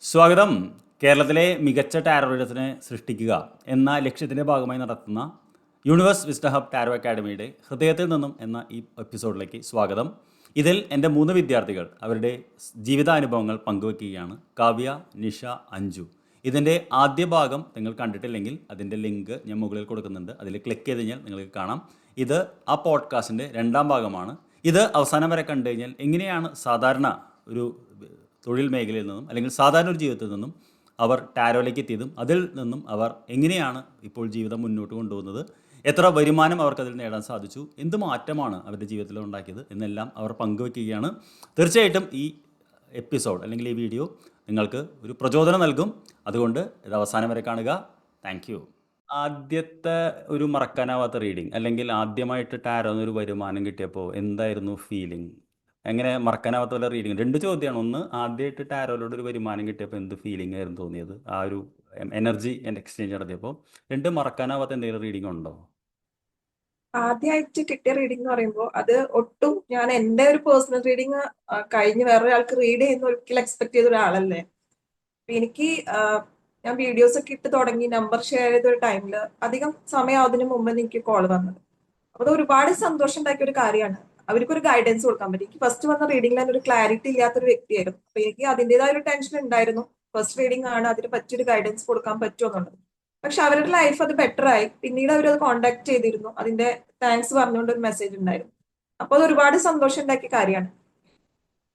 സ്വാഗതം. കേരളത്തിലെ മികച്ച ടാരോ റീഡേഴ്സിനെ സൃഷ്ടിക്കുക എന്ന ലക്ഷ്യത്തിന്റെ ഭാഗമായി നടത്തുന്ന യൂണിവേഴ്സ് വിസ്റ്റ ഹബ് ടാരോ അക്കാഡമിയുടെ ഹൃദയത്തിൽ നിന്നും എന്ന ഈ എപ്പിസോഡിലേക്ക് സ്വാഗതം. ഇതിൽ എന്റെ മൂന്ന് വിദ്യാർത്ഥികൾ അവരുടെ ജീവിതാനുഭവങ്ങൾ പങ്കുവെക്കുകയാണ്. കാവ്യ നിഷ അഞ്ജു. ഇതിന്റെ ആദ്യ ഭാഗം നിങ്ങൾ കണ്ടിട്ടില്ലെങ്കിൽ അതിന്റെ ലിങ്ക് ഞാൻ മുകളിൽ കൊടുക്കുന്നുണ്ട്. അതിൽ ക്ലിക്ക് ചെയ്ത് കഴിഞ്ഞാൽ നിങ്ങൾക്ക് കാണാം. ഇത് ആ പോഡ്കാസ്റ്റിന്റെ രണ്ടാം ഭാഗമാണ്. ഇത് അവസാനം വരെ കണ്ടു കഴിഞ്ഞാൽ എങ്ങനെയാണ് സാധാരണ ഒരു തൊഴിൽ മേഖലയിൽ നിന്നും അല്ലെങ്കിൽ സാധാരണ ഒരു ജീവിതത്തിൽ നിന്നും അവർ ടാരോയിലേക്ക് എത്തിയതും അതിൽ നിന്നും അവർ എങ്ങനെയാണ് ഇപ്പോൾ ജീവിതം മുന്നോട്ട് കൊണ്ടുപോകുന്നത് എത്ര വരുമാനം അവർക്കതിൽ നേടാൻ സാധിച്ചു എന്ത് മാറ്റമാണ് അവരുടെ ജീവിതത്തിൽ ഉണ്ടാക്കിയത് എന്നെല്ലാം അവർ പങ്കുവയ്ക്കുകയാണ്. തീർച്ചയായിട്ടും ഈ എപ്പിസോഡ് അല്ലെങ്കിൽ ഈ വീഡിയോ നിങ്ങൾക്ക് ഒരു പ്രചോദനം നൽകും. അതുകൊണ്ട് ഇത് അവസാനം വരെ കാണുക. താങ്ക് ആദ്യത്തെ ഒരു മറക്കാനാവാത്ത റീഡിങ് അല്ലെങ്കിൽ ആദ്യമായിട്ട് ടാരോ എന്നൊരു വരുമാനം കിട്ടിയപ്പോൾ എന്തായിരുന്നു ഫീലിംഗ് എങ്ങനെ മറക്കാനാവാത്ത പോലെ റീഡിങ് രണ്ട് ചോദ്യമാണ് ഒന്ന് ആദ്യമായിട്ട് ടാരോലോട് ഒരു വരുമാനം കിട്ടിയപ്പോൾ എന്ത് ഫീലിംഗ് ആയിരുന്നു തോന്നിയത്? ആ ഒരു എനർജി എന്റെ എക്സ്ചേഞ്ച് നടത്തിയപ്പോൾ രണ്ട് മറക്കാനാവാത്ത എന്തെങ്കിലും റീഡിംഗ് ഉണ്ടോ? ആദ്യമായിട്ട് കിട്ടിയ റീഡിംഗ് എന്ന് പറയുമ്പോൾ അത് ഒട്ടും ഞാൻ എന്റെ ഒരു പേഴ്സണൽ റീഡിങ് കഴിഞ്ഞ് വേറൊരാൾക്ക് റീഡ് ചെയ്യുന്ന ഒരിക്കലും എക്സ്പെക്ട് ചെയ്ത ഒരാളല്ലേ. എനിക്ക് ഞാൻ വീഡിയോസ് ഒക്കെ ഇട്ട് തുടങ്ങി നമ്പർ ഷെയർ ചെയ്ത ഒരു ടൈമിൽ അധികം സമയം അതിന് മുമ്പ് എനിക്ക് കോൾ വന്നത്. അപ്പൊ അത് ഒരുപാട് സന്തോഷം ഉണ്ടാക്കിയ ഒരു കാര്യമാണ്. അവർക്ക് ഒരു ഗൈഡൻസ് കൊടുക്കാൻ പറ്റും. എനിക്ക് ഫസ്റ്റ് വന്ന റീഡിംഗിൽ തന്നെ ഒരു ക്ലാരിറ്റി ഇല്ലാത്തൊരു വ്യക്തിയായിരുന്നു. അപ്പൊ എനിക്ക് അതിന്റെതായ ഒരു ടെൻഷൻ ഉണ്ടായിരുന്നു. ഫസ്റ്റ് റീഡിംഗ് ആണ് അതിന് പറ്റിയൊരു ഗൈഡൻസ് കൊടുക്കാൻ പറ്റുമോ എന്നുള്ളത്. പക്ഷെ അവരുടെ ലൈഫ് അത് ബെറ്റർ ആയി. പിന്നീട് അവർ അത് കോണ്ടാക്ട് ചെയ്തിരുന്നു. അതിന്റെ താങ്ക്സ് പറഞ്ഞുകൊണ്ട് ഒരു മെസ്സേജ് ഉണ്ടായിരുന്നു. അപ്പൊ അത് ഒരുപാട് സന്തോഷം ഉണ്ടാക്കിയ കാര്യമാണ്.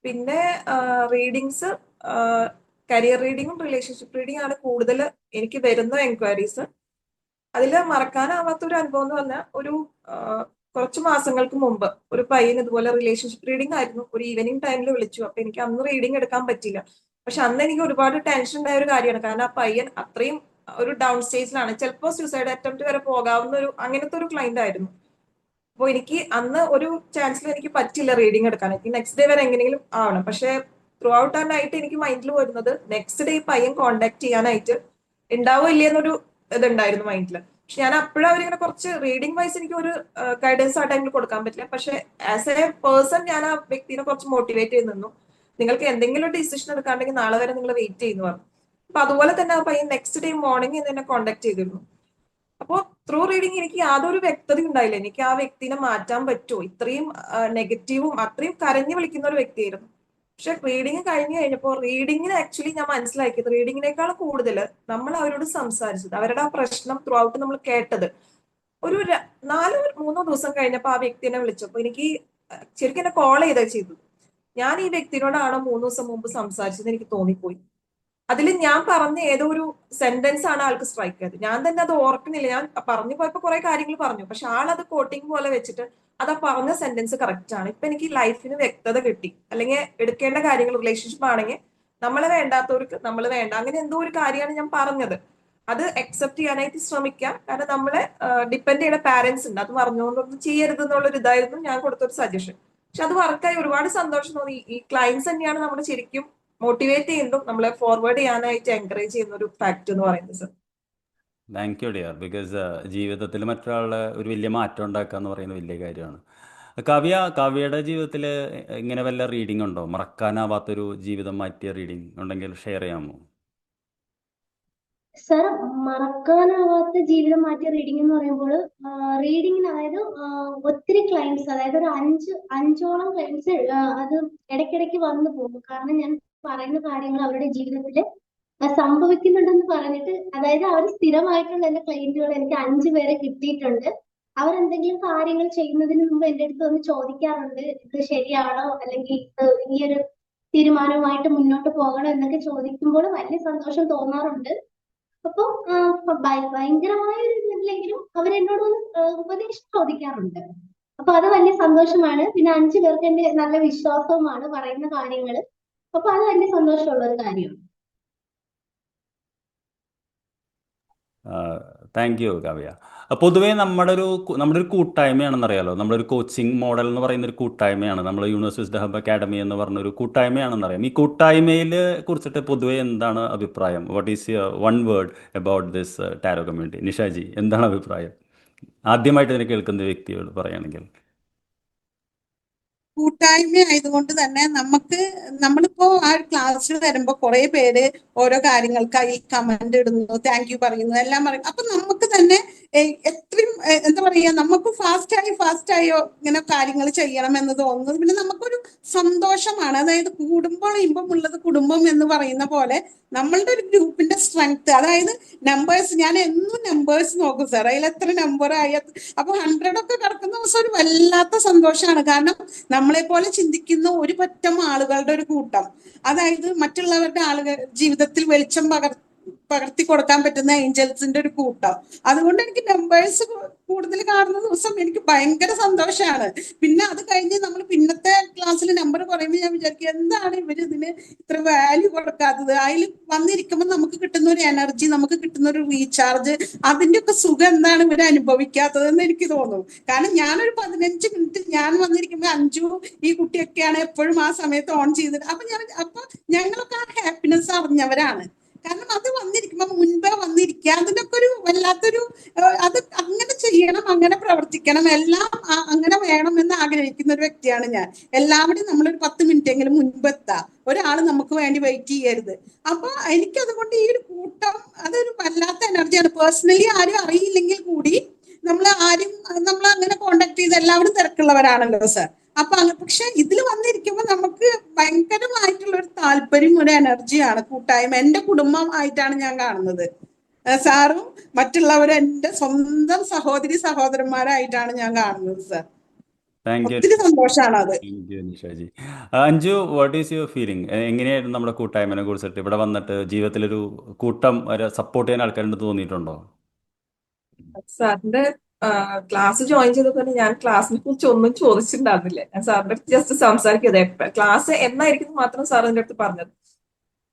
പിന്നെ റീഡിങ്സ് കരിയർ റീഡിങ്ങും റിലേഷൻഷിപ്പ് റീഡിംഗ് ആണ് കൂടുതൽ എനിക്ക് വരുന്ന എൻക്വയറീസ് അതിൽ മറക്കാനാവാത്ത ഒരു അനുഭവം എന്ന് പറഞ്ഞാൽ ഒരു കുറച്ച് മാസങ്ങൾക്ക് മുമ്പ് ഒരു പയ്യൻ ഇതുപോലെ റിലേഷൻഷിപ്പ് റീഡിംഗ് ആയിരുന്നു. ഒരു ഈവനിങ് ടൈമിൽ വിളിച്ചു. അപ്പൊ എനിക്ക് അന്ന് റീഡിംഗ് എടുക്കാൻ പറ്റില്ല പക്ഷെ അന്ന് എനിക്ക് ഒരുപാട് ടെൻഷൻ ഉണ്ടായ ഒരു കാര്യമാണ്. കാരണം ആ പയ്യൻ അത്രയും ഒരു ഡൗൺ സ്റ്റേജിലാണ് ചിലപ്പോൾ സൂസൈഡ് അറ്റംപ്റ്റ് വരെ പോകാവുന്ന ഒരു അങ്ങനത്തെ ഒരു ക്ലൈന്റ് ആയിരുന്നു. അപ്പോൾ എനിക്ക് അന്ന് ഒരു ചാൻസിൽ എനിക്ക് പറ്റില്ല റീഡിംഗ് എടുക്കാൻ. എനിക്ക് നെക്സ്റ്റ് ഡേ വരെ എങ്ങനെയെങ്കിലും ആവണം. പക്ഷെ ത്രൂ ഔട്ട് ആ നൈറ്റ് എനിക്ക് മൈൻഡിൽ വരുന്നത് നെക്സ്റ്റ് ഡേ പയ്യൻ കോണ്ടാക്ട് ചെയ്യാനായിട്ട് ഉണ്ടാവോ ഇല്ലേ എന്നൊരു ഇതുണ്ടായിരുന്നു മൈൻഡിൽ പക്ഷെ ഞാൻ അപ്പോഴും അവരിങ്ങനെ കുറച്ച് റീഡിങ് വൈസ് എനിക്ക് ഒരു ഗൈഡൻസ് ആ ടൈമിൽ കൊടുക്കാൻ പറ്റില്ല. പക്ഷെ ആസ് എ പേഴ്സൺ ഞാൻ ആ വ്യക്തിനെ കുറച്ച് മോട്ടിവേറ്റ് ചെയ്ത് നിന്നു. നിങ്ങൾക്ക് എന്തെങ്കിലും ഒരു ഡിസിഷൻ എടുക്കാണ്ടെങ്കിൽ നാളെ വരെ നിങ്ങൾ വെയിറ്റ് ചെയ്യുന്നു പറഞ്ഞു. അപ്പൊ അതുപോലെ തന്നെ ആ പയ്യൻ നെക്സ്റ്റ് ഡേ മോർണിംഗ് എന്നെ കോണ്ടാക്ട് ചെയ്തിരുന്നു. അപ്പോൾ ത്രൂ റീഡിങ് എനിക്ക് യാതൊരു വ്യക്തത ഉണ്ടായില്ല. എനിക്ക് ആ വ്യക്തിനെ മാറ്റാൻ പറ്റുമോ? ഇത്രയും നെഗറ്റീവും അത്രയും കരഞ്ഞു വിളിക്കുന്ന ഒരു വ്യക്തിയായിരുന്നു. പക്ഷെ റീഡിങ് കഴിഞ്ഞു കഴിഞ്ഞപ്പോൾ റീഡിങ്ങിന് ആക്ച്വലി ഞാൻ മനസ്സിലാക്കിയത് റീഡിങ്ങിനേക്കാൾ കൂടുതൽ നമ്മൾ അവരോട് സംസാരിച്ചത് അവരുടെ ആ പ്രശ്നം ത്രൂ ഔട്ട് നമ്മൾ കേട്ടത്. ഒരു നാലോ മൂന്നോ ദിവസം കഴിഞ്ഞപ്പോൾ ആ വ്യക്തി എന്നെ വിളിച്ചപ്പോൾ എനിക്ക് ശരിക്കും എന്നെ കോൾ ചെയ്താ ചെയ്തത്. ഞാൻ ഈ വ്യക്തിനോടാണോ മൂന്ന് ദിവസം മുമ്പ് സംസാരിച്ചത് എനിക്ക് തോന്നിപ്പോയി. അതിൽ ഞാൻ പറഞ്ഞ ഏതോ ഒരു സെന്റൻസ് ആണ് ആൾക്ക് സ്ട്രൈക്ക് ചെയ്തത്. ഞാൻ തന്നെ അത് ഓർക്കുന്നില്ല. ഞാൻ പറഞ്ഞു പോയപ്പോ കുറെ കാര്യങ്ങൾ പറഞ്ഞു. പക്ഷെ ആൾ അത് കോട്ടിങ് പോലെ വെച്ചിട്ട് അത് ആ പറഞ്ഞ സെന്റൻസ് കറക്റ്റ് ആണ്. ഇപ്പൊ എനിക്ക് ലൈഫിന് വ്യക്തത കിട്ടി. അല്ലെങ്കിൽ എടുക്കേണ്ട കാര്യങ്ങൾ റിലേഷൻഷിപ്പ് ആണെങ്കിൽ നമ്മളെ വേണ്ടാത്തവർക്ക് നമ്മൾ വേണ്ട. അങ്ങനെ എന്തോ ഒരു കാര്യമാണ് ഞാൻ പറഞ്ഞത്. അത് അക്സെപ്റ്റ് ചെയ്യാനായിട്ട് ശ്രമിക്കാം. കാരണം നമ്മളെ ഡിപ്പെൻഡ് ചെയ്യുന്ന പാരന്റ്സ് ഉണ്ട്. അത് പറഞ്ഞുകൊണ്ടൊന്നും ചെയ്യരുത് എന്നുള്ള ഒരു ഇതായിരുന്നു ഞാൻ കൊടുത്തൊരു സജഷൻ പക്ഷെ അത് വർക്കായി ഒരുപാട് സന്തോഷം തോന്നി. ഈ ക്ലയൻസ് തന്നെയാണ് നമ്മുടെ ശരിക്കും മോട്ടിവേറ്റ് ചെയ്യുന്നതും നമ്മളെ ഫോർവേഡ് ചെയ്യാനായിട്ട് എൻകറേജ് ചെയ്യുന്ന ഒരു ഫാക്ട് എന്ന് പറയുന്നത് sir thank you dear because ജീവിതത്തിൽ മറ്റൊരാളുടെ ഒരു വലിയ മാറ്റം ഉണ്ടാക്കുക എന്ന് പറയുന്നത് വലിയ കാര്യമാണ്. കവ്യ കവ്യയുടെ ജീവിതത്തിൽ ഇങ്ങനെ വല്ല റീഡിംഗ് ഉണ്ടോ? മറക്കാനാവാത്തൊരു ജീവിതം മാറ്റിയ റീഡിംഗ് ഉണ്ടെങ്കിൽ ഷെയർ ചെയ്യാമോ? സർ മറക്കാനാവാത്ത ജീവിതം മാറ്റിയ റീഡിംഗ് എന്ന് പറയുമ്പോൾ റീഡിങ്ങിന് അതായത് ഒത്തിരി ക്ലൈംസ് അതായത് ഒരു അഞ്ച് അഞ്ചോളം ക്ലൈംസ് അത് ഇടയ്ക്കിടയ്ക്ക് വന്നു പോകും. കാരണം ഞാൻ പറയുന്ന കാര്യങ്ങൾ അവരുടെ ജീവിതത്തിൽ സംഭവിക്കുന്നുണ്ടെന്ന് പറഞ്ഞിട്ട് അതായത് അവർ സ്ഥിരമായിട്ടുള്ള എന്റെ ക്ലയന്റുകൾ എനിക്ക് അഞ്ചു പേരെ കിട്ടിയിട്ടുണ്ട്. അവരെന്തെങ്കിലും കാര്യങ്ങൾ ചെയ്യുന്നതിന് മുമ്പ് എന്റെ അടുത്ത് വന്ന് ചോദിക്കാറുണ്ട് ഇത് ശരിയാണോ? അല്ലെങ്കിൽ ഇത് ഈ ഒരു തീരുമാനവുമായിട്ട് മുന്നോട്ട് പോകണോ എന്നൊക്കെ ചോദിക്കുമ്പോൾ വലിയ സന്തോഷം തോന്നാറുണ്ട്. അപ്പൊ ആ, ഭയങ്കരമായ ഒരു ഇതില്ലെങ്കിലും അവരെന്നോട് ഉപദേശം ചോദിക്കാറുണ്ട്. അപ്പൊ അത് വലിയ സന്തോഷമാണ്. പിന്നെ അഞ്ചു പേർക്ക് എന്റെ നല്ല വിശ്വാസവുമാണ് പറയുന്ന കാര്യങ്ങൾ. അപ്പൊ അത് വലിയ സന്തോഷമുള്ള ഒരു കാര്യമാണ്. Thank you Kavya. പൊതുവെ നമ്മുടെ ഒരു നമ്മുടെ ഒരു കൂട്ടായ്മയാണെന്നറിയാലോ? നമ്മുടെ ഒരു കോച്ചിങ് മോഡൽ എന്ന് പറയുന്ന ഒരു കൂട്ടായ്മയാണ്. നമ്മൾ യൂണിവേഴ്സിറ്റി ഹബ് അക്കാഡമി എന്ന് പറഞ്ഞ ഒരു കൂട്ടായ്മയാണെന്നറിയാം. ഈ കൂട്ടായ്മയിൽ കുറിച്ചിട്ട് പൊതുവേ എന്താണ് അഭിപ്രായം? What is one word about this tarot community Nishaji എന്താണ് അഭിപ്രായം? ആദ്യമായിട്ട് ഇതിനെ കേൾക്കുന്ന വ്യക്തിയോട് പറയുകയാണെങ്കിൽ. കൂട്ടായ്മ ആയതുകൊണ്ട് തന്നെ നമുക്ക് നമ്മളിപ്പോ ആ ക്ലാസ്സിൽ വരുമ്പോ കുറെ പേര് ഓരോ കാര്യങ്ങൾക്കായി കമന്റ് ഇടുന്നു താങ്ക് യു പറയുന്നു എല്ലാം പറയും അപ്പൊ നമുക്ക് തന്നെ ഏഹ്, എന്താ പറയാ നമുക്ക് ഫാസ്റ്റായി ഫാസ്റ്റായോ ഇങ്ങനെ കാര്യങ്ങൾ ചെയ്യണം എന്ന് തോന്നുന്നത് പിന്നെ നമുക്കൊരു സന്തോഷമാണ്. അതായത് കൂടുമ്പോൾ ഇമ്പമുള്ളത് കുടുംബം എന്ന് പറയുന്ന പോലെ നമ്മളുടെ ഒരു ഗ്രൂപ്പിന്റെ സ്ട്രെങ്ത് അതായത് നമ്പേഴ്സ് ഞാൻ എന്നും നമ്പേഴ്സ് നോക്കും സാർ അതിൽ എത്ര നമ്പർ ആയി അപ്പൊ ഹൺഡ്രഡ് ഒക്കെ കിടക്കുന്ന ദിവസം ഒരു വല്ലാത്ത സന്തോഷമാണ് കാരണം നമ്മളെ പോലെ ചിന്തിക്കുന്ന ഒരു പറ്റം ആളുകളുടെ ഒരു കൂട്ടം. അതായത് മറ്റുള്ളവരുടെ ആളുകൾ ജീവിതത്തിൽ വെളിച്ചം പകർ പകർത്തി കൊടുക്കാൻ പറ്റുന്ന ഏഞ്ചൽസിന്റെ ഒരു കൂട്ടം. അതുകൊണ്ട് എനിക്ക് നമ്പേഴ്സ് കൂടുതൽ കാണുന്ന ദിവസം എനിക്ക് ഭയങ്കര സന്തോഷമാണ് പിന്നെ അത് കഴിഞ്ഞ് നമ്മൾ പിന്നത്തെ ക്ലാസ്സിൽ നമ്പർ പറയുമ്പോൾ ഞാൻ വിചാരിക്കും എന്താണ് ഇവർ ഇതിന് ഇത്ര വാല്യൂ കൊടുക്കാത്തത്? അതിൽ വന്നിരിക്കുമ്പോൾ നമുക്ക് കിട്ടുന്ന ഒരു എനർജി നമുക്ക് കിട്ടുന്ന ഒരു റീചാർജ് അതിന്റെ ഒക്കെ സുഖം എന്താണ് ഇവർ അനുഭവിക്കാത്തത് എന്ന് എനിക്ക് തോന്നും. കാരണം ഞാനൊരു പതിനഞ്ച് മിനിറ്റ് ഞാൻ വന്നിരിക്കുമ്പോൾ അഞ്ചു ഈ കുട്ടിയൊക്കെയാണ് എപ്പോഴും ആ സമയത്ത് ഓൺ ചെയ്തിട്ട്. അപ്പൊ ഞാൻ അപ്പൊ ഞങ്ങളൊക്കെ ആ ഹാപ്പിനെസ് അറിഞ്ഞവരാണ്. കാരണം അത് വന്നിരിക്കുമ്പോ മുൻപേ വന്നിരിക്കുക. അതിനൊക്കെ ഒരു വല്ലാത്തൊരു അത് അങ്ങനെ ചെയ്യണം അങ്ങനെ പ്രവർത്തിക്കണം എല്ലാം അങ്ങനെ വേണം എന്ന് ആഗ്രഹിക്കുന്ന ഒരു വ്യക്തിയാണ് ഞാൻ. എല്ലാവരും നമ്മളൊരു പത്ത് മിനിറ്റ് എങ്കിലും മുൻപെത്താം. ഒരാൾ നമുക്ക് വേണ്ടി വെയിറ്റ് ചെയ്യരുത്. അപ്പൊ എനിക്ക് അതുകൊണ്ട് ഈ ഒരു കൂട്ടം അതൊരു വല്ലാത്ത എനർജിയാണ് പേഴ്സണലി ആരും അറിയില്ലെങ്കിൽ കൂടി നമ്മൾ ആരും നമ്മൾ അങ്ങനെ കോണ്ടാക്ട് ചെയ്ത് എല്ലാവരും തിരക്കുള്ളവരാണല്ലോ സാർ അപ്പൊ അങ്ങനെ പക്ഷെ ഇതിൽ വന്നിരിക്കുമ്പോൾ നമുക്ക് ഭയങ്കരമായിട്ടുള്ള ഒരു താല്പര്യം ഒരു എനർജിയാണ് കൂട്ടായ്മ. എന്റെ കുടുംബം ആയിട്ടാണ് ഞാൻ കാണുന്നത്. സാറും മറ്റുള്ളവർ എന്റെ സ്വന്തം സഹോദരി സഹോദരന്മാരായിട്ടാണ് ഞാൻ കാണുന്നത് സാർ. ഒത്തിരി സന്തോഷമാണ് അത്. Nishaji. Anju what is your feeling എങ്ങനെയായിരുന്നു നമ്മുടെ കൂട്ടായ്മനെ കുറിച്ചിട്ട്? ഇവിടെ വന്നിട്ട് ജീവിതത്തിലൊരു കൂട്ടം ഒരു സപ്പോർട്ട് ചെയ്യാൻ ആൾക്കാരുണ്ട് തോന്നിയിട്ടുണ്ടോ? സാറിന്റെ ക്ലാസ് ജോയിൻ ചെയ്തപ്പോൾ ഞാൻ ക്ലാസ്സിനെ കുറിച്ച് ഒന്നും ചോദിച്ചിട്ടുണ്ടായിരുന്നില്ല. ഞാൻ സാറിന്റെ അടുത്ത് ജസ്റ്റ് സംസാരിക്കുന്നത് എപ്പ ക്ലാസ് എന്നായിരിക്കും മാത്രം സാർ എന്റെ അടുത്ത് പറഞ്ഞത്.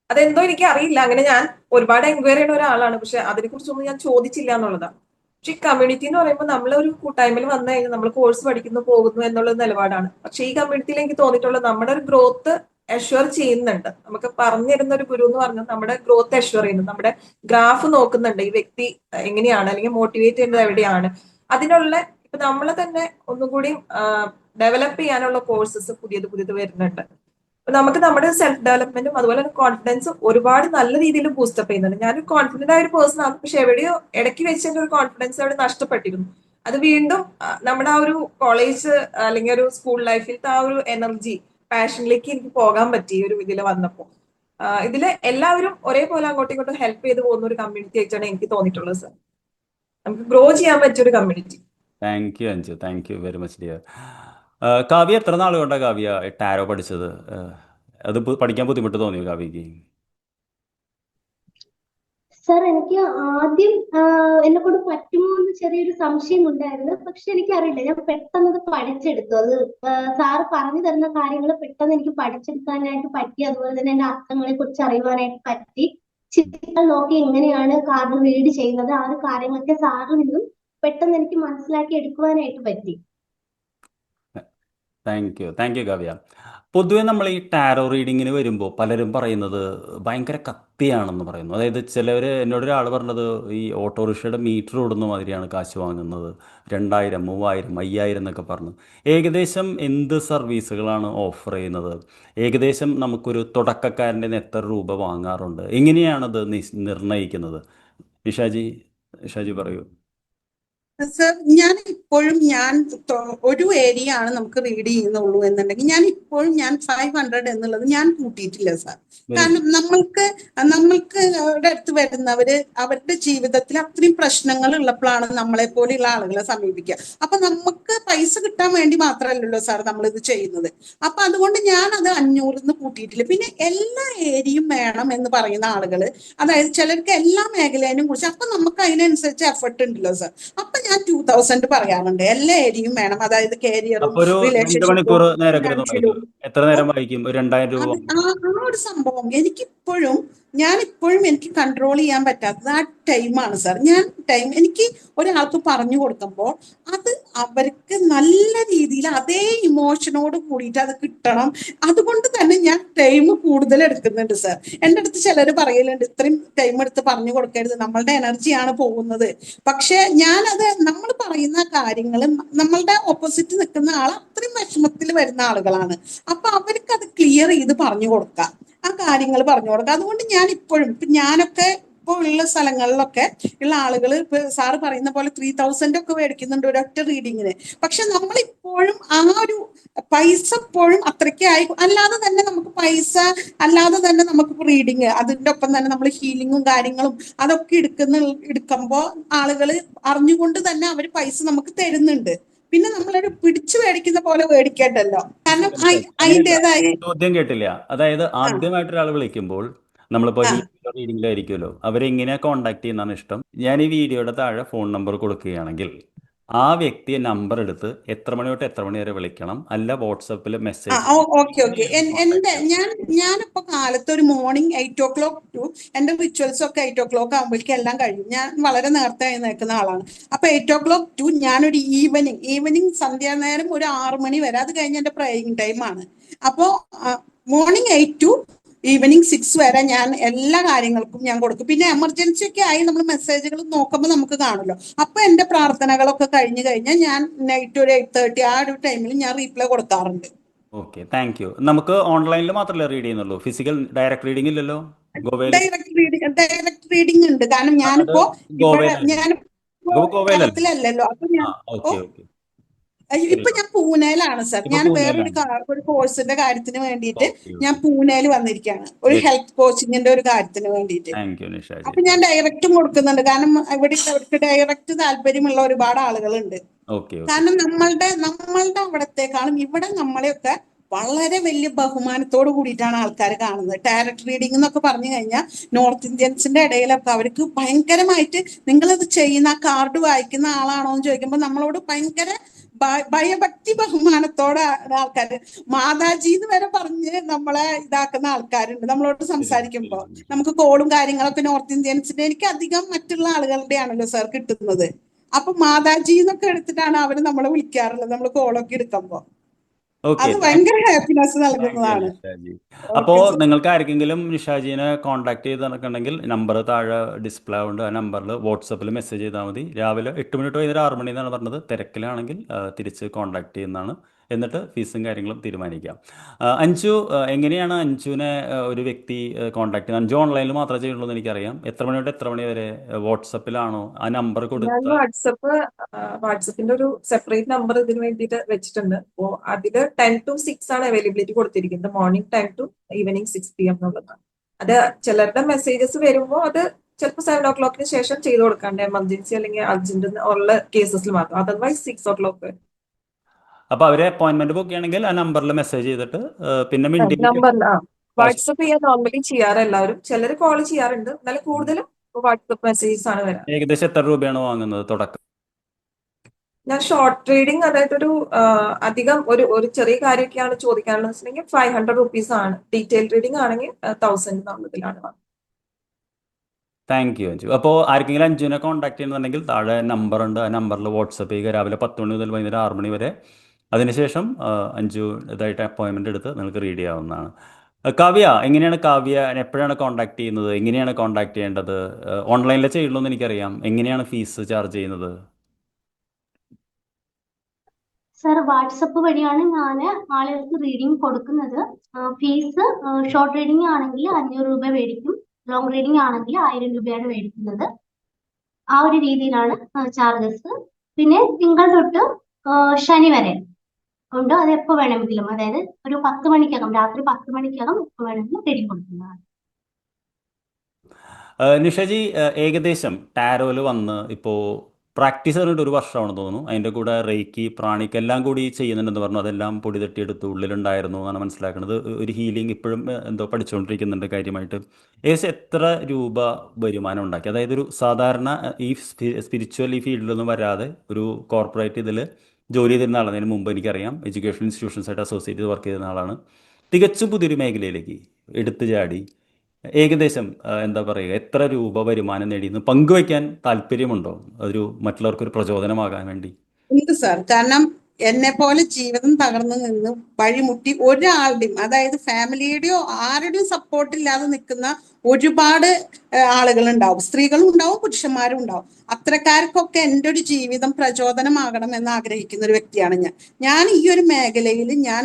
അതെന്തോ എനിക്ക് അറിയില്ല. അങ്ങനെ ഞാൻ ഒരുപാട് എൻക്വയറി ചെയ്യുന്ന ഒരാളാണ്. പക്ഷെ അതിനെ കുറിച്ചൊന്നും ഞാൻ ചോദിച്ചില്ല എന്നുള്ളതാണ്. പക്ഷെ ഈ കമ്മ്യൂണിറ്റി എന്ന് പറയുമ്പോൾ നമ്മളൊരു കൂട്ടായ്മയിൽ വന്നു കഴിഞ്ഞാൽ നമ്മൾ കോഴ്സ് പഠിക്കുന്നു പോകുന്നു എന്നുള്ള നിലപാടാണ്. പക്ഷെ ഈ കമ്മ്യൂണിറ്റിയിൽ എനിക്ക് തോന്നിയിട്ടുള്ളത് നമ്മുടെ ഒരു ഗ്രോത്ത് അഷ്വർ ചെയ്യുന്നുണ്ട്. നമുക്ക് പറഞ്ഞിരുന്ന ഒരു ഗുരു എന്ന് പറഞ്ഞാൽ നമ്മുടെ ഗ്രോത്ത് അഷ്വർ ചെയ്യുന്നു. നമ്മുടെ ഗ്രാഫ് നോക്കുന്നുണ്ട്. ഈ വ്യക്തി എങ്ങനെയാണ് അല്ലെങ്കിൽ മോട്ടിവേറ്റ് ചെയ്യുന്നത് എവിടെയാണ്? അതിനുള്ള ഇപ്പൊ നമ്മളെ തന്നെ ഒന്നും കൂടി ഡെവലപ്പ് ചെയ്യാനുള്ള കോഴ്സസ് പുതിയത് പുതിയത് വരുന്നുണ്ട്. നമുക്ക് നമ്മുടെ സെൽഫ് ഡെവലപ്മെന്റും അതുപോലെ തന്നെ കോൺഫിഡൻസും ഒരുപാട് നല്ല രീതിയിൽ ബൂസ്റ്റപ്പ് ചെയ്യുന്നുണ്ട്. ഞാനൊരു കോൺഫിഡന്റ് ആയ ഒരു പേഴ്സൺ ആണ്. പക്ഷെ എവിടെയോ ഇടയ്ക്ക് വെച്ച് എന്റെ ഒരു കോൺഫിഡൻസ് അവിടെ നഷ്ടപ്പെട്ടിരുന്നു. അത് വീണ്ടും നമ്മുടെ ആ ഒരു കോളേജ് അല്ലെങ്കിൽ ഒരു സ്കൂൾ ലൈഫിലത്തെ ആ ഒരു എനർജി പാഷനിലേക്ക് എനിക്ക് പോകാൻ പറ്റി ഒരു ഇതിൽ വന്നപ്പോൾ. ഇതിൽ എല്ലാവരും ഒരേപോലെ അങ്ങോട്ടും ഇങ്ങോട്ടും ഹെൽപ്പ് ചെയ്ത് പോകുന്ന ഒരു കമ്മ്യൂണിറ്റി ആയിട്ടാണ് എനിക്ക് തോന്നിയിട്ടുള്ളത് സർ നമുക്ക് ഗ്രോ ചെയ്യാൻ പറ്റിയ ഒരു community thank you Anju thank you very much dear Kavya എത്ര നാൾ കൊണ്ടാ കാവ്യ ടാരോ പഠിച്ചത്? അത് പഠിക്കാൻ ബുദ്ധിമുട്ട് തോന്നിയോ കാവ്യക്ക് സാർ എനിക്ക് ആദ്യം എന്നെ കൊണ്ട് പറ്റുമോ എന്ന് ചെറിയൊരു സംശയം ഉണ്ടായിരുന്നു. പക്ഷെ എനിക്കറിയില്ല. ഞാൻ പെട്ടെന്ന് അത് പഠിച്ചെടുത്തു. അത് സാറ് പറഞ്ഞു തരുന്ന കാര്യങ്ങൾ പെട്ടെന്ന് എനിക്ക് പഠിച്ചെടുക്കാനായിട്ട് പറ്റി. അതുപോലെ തന്നെ എന്റെ അർത്ഥങ്ങളെ കുറിച്ച് അറിയുവാനായിട്ട് പറ്റി. ചിത്രങ്ങൾ എങ്ങനെയാണ് കാർഡ് റീഡ് ചെയ്യുന്നത്? ആ ഒരു കാര്യങ്ങളൊക്കെ സാറിൽ നിന്നും പെട്ടെന്ന് എനിക്ക് മനസ്സിലാക്കി എടുക്കുവാനായിട്ട് പറ്റി. Thank you thank you Kavya പൊതുവെ നമ്മൾ ഈ ടാരോ റീഡിങ്ങിന് വരുമ്പോൾ പലരും പറയുന്നത് ഭയങ്കര കത്തിയാണെന്ന് പറയുന്നു. അതായത് ചിലവർ എന്നോട് ഒരാൾ പറഞ്ഞത് ഈ ഓട്ടോറിക്ഷയുടെ മീറ്റർ ഓടുന്ന മാതിരിയാണ് കാശ് വാങ്ങുന്നത്. രണ്ടായിരം മൂവായിരം അയ്യായിരം എന്നൊക്കെ പറഞ്ഞു. ഏകദേശം എന്ത് സർവീസുകളാണ് ഓഫർ ചെയ്യുന്നത്? ഏകദേശം നമുക്കൊരു തുടക്കക്കാരന്റെ എത്ര രൂപ വാങ്ങാറുണ്ട്? എങ്ങനെയാണത് നിർണയിക്കുന്നത് നിഷാജി നിഷാജി പറയൂ. സർ ഞാൻ ഇപ്പോഴും ഞാൻ ഒരു ഏരിയ ആണ് നമുക്ക് റീഡ് ചെയ്യുന്നുള്ളൂ എന്നുണ്ടെങ്കിൽ ഞാൻ ഇപ്പോഴും ഞാൻ ഫൈവ് ഹൺഡ്രഡ് എന്നുള്ളത് ഞാൻ കൂട്ടിയിട്ടില്ല സാർ കാരണം നമ്മൾക്ക് നമ്മൾക്ക് അടുത്ത് വരുന്നവര് അവരുടെ ജീവിതത്തിൽ അത്രയും പ്രശ്നങ്ങൾ ഉള്ളപ്പോഴാണ് നമ്മളെ പോലെയുള്ള ആളുകളെ സമീപിക്കുക. അപ്പൊ നമുക്ക് പൈസ കിട്ടാൻ വേണ്ടി മാത്രമല്ലല്ലോ സാർ നമ്മൾ ഇത് ചെയ്യുന്നത്. അപ്പൊ അതുകൊണ്ട് ഞാൻ അത് അഞ്ഞൂറിന്ന് കൂട്ടിയിട്ടില്ല. പിന്നെ എല്ലാ ഏരിയയും വേണം എന്ന് പറയുന്ന ആളുകൾ അതായത് ചിലർക്ക് എല്ലാ മേഖലയിലും കുറിച്ച് അപ്പൊ നമുക്ക് അതിനനുസരിച്ച് എഫർട്ട് ഉണ്ടല്ലോ സാർ അപ്പൊ ഞാൻ ടൂ തൗസൻഡ് പറയാറുണ്ട് എല്ലാ ഏരിയയും വേണം. അതായത് കാരിയറും വായിക്കും. എത്ര നേരം വായിക്കും? രണ്ടായിരം രൂപ. ആ ഒരു സംഭവം. എനിക്കിപ്പോഴും ഞാൻ ഇപ്പോഴും എനിക്ക് കൺട്രോൾ ചെയ്യാൻ പറ്റാത്തത് ആ ടൈമാണ് സാർ ഞാൻ ടൈം എനിക്ക് ഒരാൾക്ക് പറഞ്ഞു കൊടുക്കുമ്പോൾ അത് അവർക്ക് നല്ല രീതിയിൽ അതേ ഇമോഷനോട് കൂടിയിട്ട് അത് കിട്ടണം. അതുകൊണ്ട് തന്നെ ഞാൻ ടൈം കൂടുതൽ എടുക്കുന്നുണ്ട് സാർ എന്റെ അടുത്ത് ചിലർ പറയലുണ്ട് ഇത്രയും ടൈം എടുത്ത് പറഞ്ഞു കൊടുക്കരുത്. നമ്മളുടെ എനർജിയാണ് പോകുന്നത്. പക്ഷെ ഞാനത് നമ്മൾ പറയുന്ന കാര്യങ്ങൾ നമ്മളുടെ ഓപ്പോസിറ്റ് നിൽക്കുന്ന ആൾ അത്രയും വിഷമത്തിൽ വരുന്ന ആളുകളാണ്. അപ്പൊ അവർക്ക് അത് ക്ലിയർ ചെയ്ത് പറഞ്ഞു കൊടുക്കാം. ആ കാര്യങ്ങൾ പറഞ്ഞു കൊടുക്കുക അതുകൊണ്ട് ഞാൻ ഇപ്പോഴും ഇപ്പൊ ഞാനൊക്കെ ഇപ്പോൾ ഉള്ള സ്ഥലങ്ങളിലൊക്കെ ഉള്ള ആളുകൾ ഇപ്പൊ സാറ് പറയുന്ന പോലെ ത്രീ തൗസൻഡ് ഒക്കെ മേടിക്കുന്നുണ്ട് ഒരൊറ്റ റീഡിങ്ങിന് പക്ഷെ നമ്മൾ ഇപ്പോഴും ആ ഒരു പൈസ ഇപ്പോഴും അത്രയ്ക്ക് ആയി അല്ലാതെ തന്നെ നമുക്ക് പൈസ അല്ലാതെ തന്നെ നമുക്ക് റീഡിങ് അതിന്റെ ഒപ്പം തന്നെ നമ്മൾ ഹീലിങ്ങും കാര്യങ്ങളും അതൊക്കെ എടുക്കുന്ന എടുക്കുമ്പോൾ ആളുകൾ അറിഞ്ഞുകൊണ്ട് തന്നെ അവർ പൈസ നമുക്ക് തരുന്നുണ്ട്. പിന്നെ നമ്മളൊരു പിടിച്ചു മേടിക്കുന്ന പോലെ മേടിക്കേണ്ടല്ലോ. കാരണം അതിന്റേതായ ചോദ്യം കേട്ടില്ല. അതായത് ആദ്യമായിട്ട് ഒരാൾ വിളിക്കുമ്പോൾ നമ്മളിപ്പോൾ റീഡിംഗിലായിരിക്കുമല്ലോ അവരെ അവരെങ്ങനെ കോണ്ടാക്ട് ചെയ്യുന്നതാണ് ഇഷ്ടം? ഞാൻ ഈ വീഡിയോയുടെ താഴെ ഫോൺ നമ്പർ കൊടുക്കുകയാണെങ്കിൽ ആ വ്യക്തിയെ നമ്പർ എടുത്ത് എത്ര മണി തൊട്ട് എത്ര മണി വരെ വിളിക്കണം? അല്ല വാട്സപ്പിൽ മെസ്സേജ് ഓക്കെ ഓക്കെ. എന്റെ ഞാൻ ഞാനിപ്പോ കാലത്ത് ഒരു morning eight o'clock to എന്റെ റിച്വൽസ് ഒക്കെ എയ്റ്റ് ഓ ക്ലോക്ക് ആകുമ്പോഴേക്കും എല്ലാം കഴിയും. ഞാൻ വളരെ നേരത്തെ നിൽക്കുന്ന ആളാണ്. അപ്പൊ എയ്റ്റ് ഓ ക്ലോക്ക് ടു ഞാനൊരു ഈവനിങ് ഈവനിങ് സന്ധ്യാനേരം ഒരു ആറ് മണി വരെ അത് കഴിഞ്ഞ് എന്റെ പ്രേയിങ് ടൈമാണ് അപ്പോ morning eight to evening six വരെ ഞാൻ എല്ലാ കാര്യങ്ങൾക്കും ഞാൻ കൊടുക്കും. പിന്നെ എമർജൻസി ഒക്കെ ആയി നമ്മൾ മെസ്സേജുകൾ നോക്കുമ്പോൾ നമുക്ക് കാണുമല്ലോ. അപ്പൊ എന്റെ പ്രാർത്ഥനകളൊക്കെ കഴിഞ്ഞു കഴിഞ്ഞാൽ ഞാൻ നൈറ്റ് ഒരു എയ്റ്റ് തേർട്ടി ആ ഒരു ടൈമിൽ ഞാൻ റീപ്ലൈ കൊടുക്കാറുണ്ട്. ഓക്കെ താങ്ക് യു നമുക്ക് ഓൺലൈനിൽ മാത്രമല്ല റീഡ് ചെയ്യുന്നുള്ളൂ? ഫിസിക്കൽ ഡയറക്ട് റീഡിംഗ് ഇല്ലല്ലോ? Direct direct reading direct reading ഉണ്ട്. കാരണം ഞാനിപ്പോ ഞാനിപ്പോ കേരളത്തിലല്ലല്ലോ അപ്പൊ ഞാൻ ഓക്കെ ഓ. ഓക്കെ അയ്യോ, ഇപ്പൊ ഞാൻ പൂനെയിലാണ് സർ. ഞാൻ വേറൊരു ഒരു കോഴ്സിന്റെ കാര്യത്തിന് വേണ്ടിയിട്ട് ഞാൻ പൂനെയിൽ വന്നിരിക്കുകയാണ് ഒരു. ഹെൽത്ത് കോച്ചിങ്ങിന്റെ ഒരു കാര്യത്തിന് വേണ്ടിയിട്ട്. അപ്പൊ ഞാൻ ഡയറക്റ്റും കൊടുക്കുന്നുണ്ട്. കാരണം ഇവിടെ അവർക്ക് ഡയറക്റ്റ് താല്പര്യമുള്ള ഒരുപാട് ആളുകളുണ്ട്. കാരണം നമ്മളുടെ നമ്മളുടെ അവിടത്തേക്കാളും ഇവിടെ നമ്മളെയൊക്കെ വളരെ വലിയ ബഹുമാനത്തോട് കൂടിയിട്ടാണ് ആൾക്കാർ കാണുന്നത്. ഡയറക്റ്റ് റീഡിംഗ് എന്നൊക്കെ പറഞ്ഞു കഴിഞ്ഞാൽ നോർത്ത് ഇന്ത്യൻസിന്റെ ഇടയിലൊക്കെ അവർക്ക് ഭയങ്കരമായിട്ട് നിങ്ങളത് ചെയ്യുന്ന ആ കാർഡ് വായിക്കുന്ന ആളാണോ എന്ന് ചോദിക്കുമ്പോൾ നമ്മളോട് ഭയങ്കര ഭയഭക്തി ബഹുമാനത്തോടെ ആൾക്കാർ മാതാജി എന്ന് വരെ പറഞ്ഞ് നമ്മളെ ഇതാക്കുന്ന ആൾക്കാരുണ്ട്. നമ്മളോട് സംസാരിക്കുമ്പോൾ നമുക്ക് കോളും കാര്യങ്ങളൊക്കെ നോർത്ത് ഇന്ത്യൻസിന്റെ എനിക്ക് അധികം മറ്റുള്ള ആളുകളുടെ ആണല്ലോ സാർ കിട്ടുന്നത്. അപ്പൊ മാതാജി എന്നൊക്കെ എടുത്തിട്ടാണ് അവർ നമ്മളെ വിളിക്കാറുള്ളത് നമ്മൾ കോളൊക്കെ എടുക്കുമ്പോ. ഓക്കെ അത് ഭയങ്കര ഹാപ്പിനെസ് നൽകുന്നതാണ്. അപ്പോ നിങ്ങൾക്ക് ആർക്കെങ്കിലും നിഷാജീനെ കോൺടാക്ട് ചെയ്ത് നടക്കണമെങ്കിൽ നമ്പർ താഴെ ഡിസ്പ്ലേ ഉണ്ട്. ആ നമ്പറിൽ വാട്സപ്പിൽ മെസ്സേജ് ചെയ്താൽ മതി. രാവിലെ എട്ട് മണി ടു വൈകുന്നേരം ആറ് മണി എന്നാണ് പറഞ്ഞത്. തിരക്കിലാണെങ്കിൽ തിരിച്ച് കോൺടാക്ട് ചെയ്യുന്നതാണ്. എന്നിട്ട് ഫീസും കാര്യങ്ങളും തീരുമാനിക്കാം. അഞ്ചു എങ്ങനെയാണ് അഞ്ചുവിനെ ഒരു വ്യക്തി കോൺടാക്ട് ചെയ്യുന്നത്? അഞ്ചു ഓൺലൈനിൽ മാത്രമേ ചെയ്യുള്ളൂ എന്ന് എനിക്കറിയാം. എത്ര മണി തൊട്ട് എത്ര മണി വരെ വാട്സപ്പിലാണോ ആ നമ്പർ കൊടുത്ത? വാട്സപ്പ് വാട്സപ്പിന്റെ ഒരു സെപ്പറേറ്റ് നമ്പർ ഇതിന് വേണ്ടിയിട്ട് വെച്ചിട്ടുണ്ട്. അപ്പോ അതിൽ ടെൻ ടു സിക്സ് ആണ് അവൈലബിലിറ്റി കൊടുത്തിരിക്കുന്നത്. Morning ten to evening six P M എന്നുള്ളതാണ് അത് ചിലരുടെ മെസ്സേജസ് വരുമ്പോൾ അത് ചിലപ്പോൾ സെവൻ ഓ ക്ലോക്കിന് ശേഷം ചെയ്ത് കൊടുക്കാണ്ട് എമർജൻസി അല്ലെങ്കിൽ അർജന്റ് ഉള്ള കേസസിൽ മാത്രം. അതർവൈസ് സിക്സ് ഓ ക്ലോക്ക് അപ്പോൾ അവരെ അപ്പോയിന്റ്മെന്റ് ബുക്ക് ചെയ്യണമെങ്കിൽ ആ നമ്പറിൽ മെസ്സേജ് ചെയ്തിട്ട് പിന്നെ മിണ്ടി വാട്സപ്പ് ചെയ്യാൻ നോർമലി ചെയ്യാറ് എല്ലാവരും. ചിലർ കോൾ ചെയ്യാറുണ്ട്. എന്നാലും കൂടുതലും വാട്സപ്പ് മെസ്സേജസ് ആണ് വരുന്നത് ഏകദേശം എത്ര രൂപയാണ് വാങ്ങുന്നത് തുടക്കം? ഞാൻ ഷോർട്ട് ട്രേഡിംഗ് അതായത് ഒരു അധികം ഒരു ഒരു ചെറിയ കാര്യമൊക്കെയാണ് ചോദിക്കാനുള്ളത് വെച്ചിട്ടുണ്ടെങ്കിൽ ഫൈവ് ഹൺഡ്രഡ് റുപ്പീസ് ആണ്. ഡീറ്റെയിൽ ട്രേഡിംഗ് ആണെങ്കിൽ തൗസൻഡ് വാങ്ങുന്നത്. താങ്ക് യു അഞ്ജു അപ്പോൾ ആർക്കെങ്കിലും അഞ്ജുവിനെ കോൺടാക്ട് ചെയ്യണമെന്നുണ്ടെങ്കിൽ താഴെ നമ്പർ ഉണ്ട്. ആ നമ്പറിൽ വാട്സപ്പ് ചെയ്യുക. രാവിലെ പത്ത് മണി മുതൽ വൈകുന്നേരം ആറ് മണി വരെ അതിനുശേഷം അഞ്ചു ഇതായിട്ട് അപ്പോയിൻമെന്റ് എടുത്ത് നിങ്ങൾക്ക് റീഡ് ചെയ്യാവുന്നതാണ്. കാവ്യ എങ്ങനെയാണ് കാവ്യ എപ്പോഴാണ് കോൺടാക്ട് ചെയ്യുന്നത്? എങ്ങനെയാണ് കോൺടാക്ട് ചെയ്യേണ്ടത്? ഓൺലൈനിൽ ചെയ്യുള്ളൂ എന്ന് എനിക്കറിയാം. എങ്ങനെയാണ് ഫീസ് ചാർജ് ചെയ്യുന്നത്? സർ വാട്സപ്പ് വഴിയാണ് ഞാൻ ആളുകൾക്ക് റീഡിംഗ് കൊടുക്കുന്നത്. ഫീസ് ഷോർട്ട് റീഡിംഗ് ആണെങ്കിൽ അഞ്ഞൂറ് രൂപ മേടിക്കും. ലോങ് റീഡിംഗ് ആണെങ്കിൽ ആയിരം രൂപയാണ് മേടിക്കുന്നത്. ആ ഒരു രീതിയിലാണ് ചാർജസ് പിന്നെ തിങ്കൾ തൊട്ട് ശനി വരെ. ഉണ്ട്? അത് എപ്പോൾ വേണമെങ്കിലും. അതായത് ഒരു പത്ത് മണിക്കകം രാത്രി പത്ത് മണിക്കകം എപ്പോൾ വേണമെങ്കിലും റീഡിംഗ് കൊടുക്കുന്നതാണ്. നിഷജി ഏകദേശം ടാരോയിൽ വന്ന് ഇപ്പോൾ പ്രാക്ടീസ് പറഞ്ഞിട്ട് ഒരു വർഷമാണെന്ന് തോന്നുന്നു. അതിന്റെ കൂടെ റേക്കി പ്രാണിക്ക് എല്ലാം കൂടി ചെയ്യുന്നുണ്ടെന്ന് പറഞ്ഞു. അതെല്ലാം പൊടി തട്ടിയെടുത്ത് ഉള്ളിലുണ്ടായിരുന്നു എന്നാണ് മനസ്സിലാക്കുന്നത്. ഒരു ഹീലിംഗ് ഇപ്പോഴും എന്തോ പഠിച്ചുകൊണ്ടിരിക്കുന്നുണ്ട് കാര്യമായിട്ട്. ഏകദേശം എത്ര രൂപ വരുമാനം ഉണ്ടാക്കി? അതായത് ഒരു സാധാരണ ഈ സ്പിരിച്വൽ ഈ ഫീൽഡിലൊന്നും വരാതെ ഒരു കോർപ്പറേറ്റ് ഇതിൽ ജോലി ചെയ്തിരുന്ന ആളാണ്. അതിന് മുമ്പ് എനിക്കറിയാം. എഡ്യൂക്കേഷൻ ഇൻസ്റ്റിറ്റ്യൂഷൻസായിട്ട് അസോസിയേറ്റ് വർക്ക് ചെയ്തിരുന്ന ആളാണ്. തികച്ചും പുതിയൊരു മേഖലയിലേക്ക് എടുത്തു ചാടി. ഏകദേശം എന്താ പറയുക എത്ര രൂപ വരുമാനം നേടിയെന്ന് പങ്കുവയ്ക്കാൻ താല്പര്യമുണ്ടോ? ഒരു മറ്റുള്ളവർക്ക് ഒരു പ്രചോദനമാകാൻ വേണ്ടി. ഉണ്ട് സാർ. കാരണം എന്നെ പോലെ ജീവിതം തകർന്നു നിന്ന് വഴിമുട്ടി ഒരാളുടെയും അതായത് ഫാമിലിയുടെയോ ആരുടെയും സപ്പോർട്ട് ഇല്ലാതെ നിൽക്കുന്ന ഒരുപാട് ആളുകൾ ഉണ്ടാവും സ്ത്രീകളും ഉണ്ടാവും പുരുഷന്മാരും ഉണ്ടാവും. അത്തരക്കാർക്കൊക്കെ എന്റെ ഒരു ജീവിതം പ്രചോദനമാകണം എന്ന് ആഗ്രഹിക്കുന്ന ഒരു വ്യക്തിയാണ് ഞാൻ. ഞാൻ ഈ ഒരു മേഖലയിൽ ഞാൻ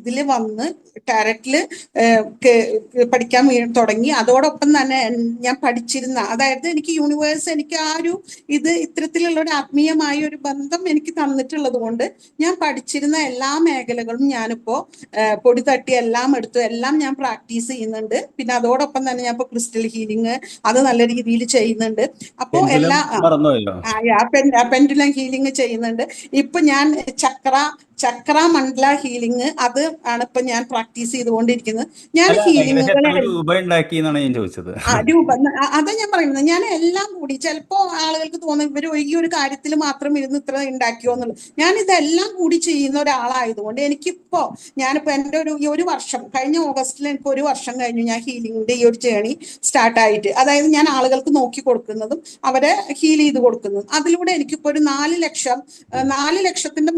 ഇതിൽ വന്ന് ടാരറ്റിൽ പഠിക്കാൻ തുടങ്ങി. അതോടൊപ്പം തന്നെ ഞാൻ പഠിച്ചിരുന്ന അതായത് എനിക്ക് യൂണിവേഴ്സ് എനിക്ക് ആ ഒരു ഇത് ഇത്തരത്തിലുള്ള ഒരു ആത്മീയമായ ഒരു ബന്ധം എനിക്ക് തന്നിട്ടുള്ളത് കൊണ്ട് ഞാൻ പഠിച്ചിരുന്ന എല്ലാ മേഖലകളും ഞാനിപ്പോ പൊടി തട്ടി എല്ലാം എടുത്തു എല്ലാം ഞാൻ പ്രാക്ടീസ് ചെയ്യുന്നുണ്ട്. പിന്നെ അതോടൊപ്പം തന്നെ ഞാൻ ഇപ്പൊ ക്രിസ്റ്റൽ ഹീലിംഗ് അത് നല്ല രീതിയിൽ ചെയ്യുന്നുണ്ട്. അപ്പോ പെൻഡുലം എല്ലാ പെൻഡുലം ഹീലിംഗ് ചെയ്യുന്നുണ്ട്. ഇപ്പൊ ഞാൻ ചക്ര ചക്ര മണ്ഡല ഹീലിംഗ് അത് ആണ് ഇപ്പൊ ഞാൻ പ്രാക്ടീസ് ചെയ്തുകൊണ്ടിരിക്കുന്നത്. ഞാൻ ഹീലിംഗുകളെ ചോദിച്ചത്? ആ രൂപ. അതാ ഞാൻ പറയുന്നത്. ഞാൻ എല്ലാം കൂടി ചിലപ്പോ ആളുകൾക്ക് തോന്നും ഇവർ ഈ ഒരു കാര്യത്തിൽ മാത്രം ഇരുന്ന് ഇത്ര ഉണ്ടാക്കിയോ എന്നുള്ളത്. ഞാൻ ഇതെല്ലാം കൂടി ചെയ്യുന്ന ഒരാളായതുകൊണ്ട് എനിക്കിപ്പോ ഞാനിപ്പോ എന്റെ ഒരു ഈ ഒരു വർഷം കഴിഞ്ഞ ഓഗസ്റ്റിൽ എനിക്ക് ഒരു വർഷം കഴിഞ്ഞു ഞാൻ ഹീലിംഗിന്റെ ഈ ഒരു ജേണി സ്റ്റാർട്ടായിട്ട് അതായത് ഞാൻ ആളുകൾക്ക് നോക്കി കൊടുക്കുന്നതും അവരെ ഹീൽ ചെയ്ത് കൊടുക്കുന്നതും. അതിലൂടെ എനിക്കിപ്പോ ഒരു നാല് ലക്ഷം നാല് ലക്ഷത്തിന്റെ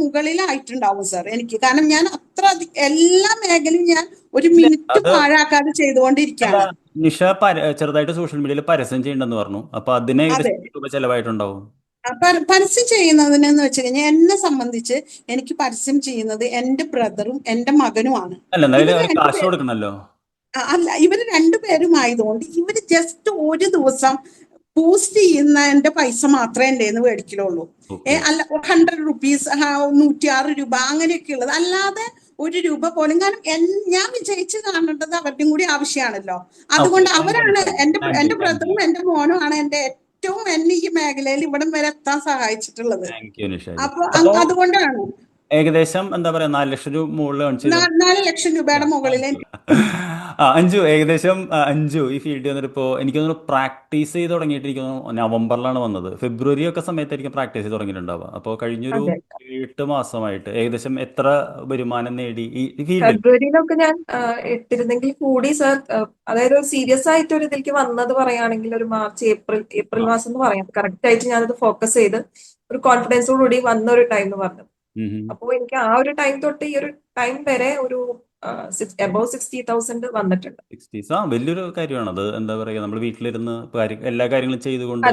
മുകളിലായിട്ടുണ്ടാവും സാർ എനിക്ക്. കാരണം ഞാൻ അത്ര എല്ലാ മേഖലയും ഞാൻ ഒരു മിനിറ്റ് പാഴാക്കാതെ ചെയ്തുകൊണ്ടിരിക്കുകയാണ്. നിഷ ചെറുതായിട്ട് സോഷ്യൽ മീഡിയയിൽ പരസ്യം ചെയ്യണ്ടെന്ന് പറഞ്ഞു. അപ്പൊ അതിനെ ചെലവായിട്ടുണ്ടാവും? പരസ്യം ചെയ്യുന്നതിനെന്ന് വെച്ച് കഴിഞ്ഞാൽ എന്നെ സംബന്ധിച്ച് എനിക്ക് പരസ്യം ചെയ്യുന്നത് എന്റെ ബ്രദറും എന്റെ മകനുമാണ്. അല്ല ഇവർ രണ്ടുപേരും ആയതുകൊണ്ട് ഇവർ ജസ്റ്റ് ഒരു ദിവസം പോസ്റ്റ് ചെയ്യുന്ന എന്റെ പൈസ മാത്രമേ എന്റെ നിന്ന് മേടിക്കലുള്ളൂ. അല്ല ഹൺഡ്രഡ് റുപ്പീസ് നൂറ്റിയാറ് രൂപ അങ്ങനെയൊക്കെ ഉള്ളത്. അല്ലാതെ ഒരു രൂപ പോലും കാരണം ഞാൻ വിജയിച്ച് കാണേണ്ടത് അവരുടെയും കൂടി ആവശ്യമാണല്ലോ. അതുകൊണ്ട് അവരാണ് എന്റെ എന്റെ ബ്രദറും എന്റെ മോനും ആണ് എന്റെ ഏറ്റവും എന്നെ ഈ മേഖലയിൽ ഇവിടം വരെ എത്താൻ സഹായിച്ചിട്ടുള്ളത്. അപ്പൊ അതുകൊണ്ടാണ് ഏകദേശം എന്താ പറയാ നാല് ലക്ഷം രൂപ മുകളിൽ നാല് ലക്ഷം രൂപയുടെ മുകളിൽ. ആ അഞ്ചു ഏകദേശം അഞ്ചു ഈ ഫീൽഡിൽ വന്നിട്ട് ഇപ്പോൾ എനിക്ക് തോന്നുന്നു പ്രാക്ടീസ് ചെയ്ത് തുടങ്ങിയിട്ടിരിക്കുന്നു. നവംബറിലാണ് വന്നത്. ഫെബ്രുവരി ഒക്കെ സമയത്തായിരിക്കും പ്രാക്ടീസ് ചെയ്ത് തുടങ്ങിയിട്ടുണ്ടാവുക. അപ്പോൾ കഴിഞ്ഞൊരു എട്ട് മാസമായിട്ട് ഏകദേശം എത്ര വരുമാനം നേടി ഈ ഫെബ്രുവരിയിലൊക്കെ ഞാൻ ഇട്ടിരുന്നെങ്കിൽ കൂടി സർ അതായത് സീരിയസ് ആയിട്ട് ഒരു ഇതിലേക്ക് വന്നത് പറയുകയാണെങ്കിൽ ഒരു മാർച്ച് ഏപ്രിൽ ഏപ്രിൽ മാസം എന്ന് പറയാം. കറക്റ്റ് ആയിട്ട് ഞാനത് ഫോക്കസ് ചെയ്ത് ഒരു കോൺഫിഡൻസോടുകൂടി വന്ന ഒരു ടൈം എന്ന് പറഞ്ഞു. അപ്പോൾ എനിക്ക് ആ ഒരു ടൈം തൊട്ട് ഈ ഒരു ടൈം വരെ ഒരു എബവ് സിക്സ്റ്റി തൗസൻഡ് വന്നിട്ടുണ്ട്. വലിയൊരു കാര്യമാണ്. അത് എന്താ പറയുക നമ്മൾ വീട്ടിലിരുന്ന് എല്ലാ കാര്യങ്ങളും ചെയ്തുകൊണ്ട്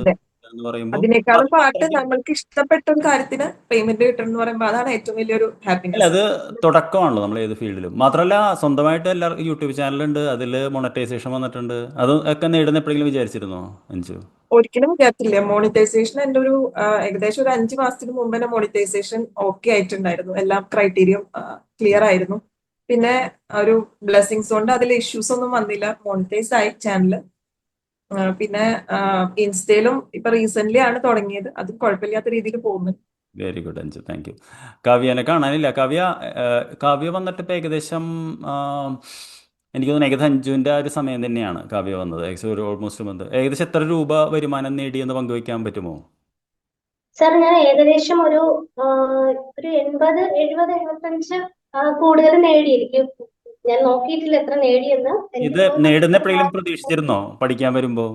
എന്ന് പറയുമ്പോൾ അതിനേക്കാളും അത് പാട്ട് നമ്മൾക്ക് ഇഷ്ടപ്പെട്ട ഒരു കാര്യത്തിന് പേയ്മെന്റ് കിട്ടണം എന്ന് പറയുമ്പോൾ അതാണ് ഏറ്റവും വലിയൊരു ഹാപ്പിനെസ് അത് തുടക്കമാണല്ലോ നമ്മൾ ഏത് ഫീൽഡിലും. മാത്രമല്ല സ്വന്തമായിട്ട് എല്ലാവർക്കും യൂട്യൂബ് ചാനലുണ്ട് അതിൽ മോണറ്റൈസേഷൻ വന്നിട്ടുണ്ട്. അത് ഒക്കെ നേടുന്ന എപ്പോഴെങ്കിലും വിചാരിച്ചിരുന്നോ അഞ്ചു ഒരിക്കലും വിചാരിച്ചില്ല. മോണിറ്റൈസേഷൻ എന്റെ ഒരു ഏകദേശം ഒരു അഞ്ചു മാസത്തിന് മുമ്പ് തന്നെ മോണിറ്റൈസേഷൻ ഓക്കെ ആയിട്ടുണ്ടായിരുന്നു. എല്ലാം ക്രൈറ്റീരിയം ക്ലിയർ ആയിരുന്നു. പിന്നെ ഒരു ബ്ലെസ്സിങ്സ് കൊണ്ട് അതിൽ ഇഷ്യൂസ് ഒന്നും വന്നില്ല. മോണിറ്റൈസ് ആയി ചാനൽ പിന്നെ ഇൻസ്റ്റയിലും ഇപ്പൊ റീസെന്റ് ആണ് തുടങ്ങിയത്. അത് കുഴപ്പമില്ലാത്ത രീതിയിൽ പോകുന്നു. Very good Anju. Thank you കാവ്യനെ കാണാനില്ല. കാവ്യ കാവ്യ വന്നിട്ട് ഇപ്പൊ ഏകദേശം എനിക്ക് തോന്നുന്നു ഏകദേശം അഞ്ചുവിന്റെ ആ ഒരു സമയം തന്നെയാണ് കാവ്യ വന്നത്. ഏകദേശം ഒരു ഓൾമോസ്റ്റ് വന്നത് ഏകദേശം എത്ര രൂപ വരുമാനം നേടിയെന്ന് പങ്കുവയ്ക്കാൻ പറ്റുമോ? സാർ ഞാൻ ഏകദേശം ഒരു ഒരു എൺപത് എഴുപത് എഴുപത്തഞ്ച് കൂടുതൽ നേടിയിരിക്കും. എനിക്ക് ഞാൻ നോക്കിയിട്ടില്ല എത്ര നേടിയെന്ന്. ഇത് നേടുന്ന എപ്പോഴെങ്കിലും പ്രതീക്ഷിച്ചിരുന്നോ പഠിക്കാൻ വരുമ്പോ?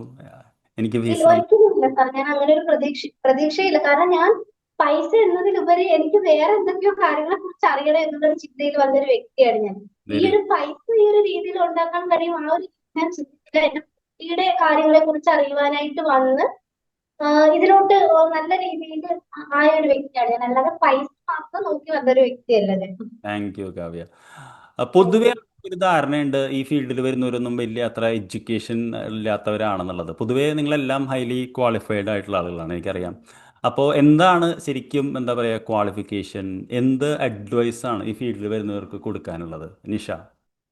എനിക്ക് ഒരിക്കലുമില്ല സാർ. ഞാൻ അങ്ങനെ ഒരു പ്രതീക്ഷ പ്രതീക്ഷയില്ല. കാരണം ഞാൻ പൈസ എന്നതിലുപരി എനിക്ക് വേറെ എന്തൊക്കെയോ കാര്യങ്ങളെ കുറിച്ച് അറിയണം എന്നുള്ള ചിന്തയിൽ വന്നൊരു വ്യക്തിയാണ് ഞാൻ. ഈ ഒരു പൈസ ഈ ഒരു രീതിയിൽ ഉണ്ടാക്കാൻ കഴിയും ആ ഒരു ഞാൻ ചിന്തിച്ചില്ല എന്റെ കുട്ടിയുടെ കാര്യങ്ങളെ കുറിച്ച് അറിയുവാനായിട്ട് വന്ന് ഇതിലോട്ട് നല്ല രീതിയിൽ ആയ ഒരു വ്യക്തിയാണ് ഞാൻ. അല്ലാതെ പൈസ മാത്രം നോക്കി വന്നൊരു വ്യക്തിയല്ല ഞാൻ. Thank you Kavya. പൊതുവെ ഒരു ധാരണയുണ്ട് ഈ ഫീൽഡിൽ വരുന്നവരൊന്നും വലിയ അത്ര എഡ്യൂക്കേഷൻ ഇല്ലാത്തവരാണെന്നുള്ളത്. പൊതുവേ നിങ്ങളെല്ലാം ഹൈലി ക്വാളിഫൈഡ് ആയിട്ടുള്ള ആളുകളാണ് എനിക്കറിയാം. അപ്പോൾ എന്താണ് ശരിക്കും എന്താ പറയുക ക്വാളിഫിക്കേഷൻ എന്ത് അഡ്വൈസാണ് ഈ ഫീൽഡിൽ വരുന്നവർക്ക് കൊടുക്കാനുള്ളത്? നിഷ.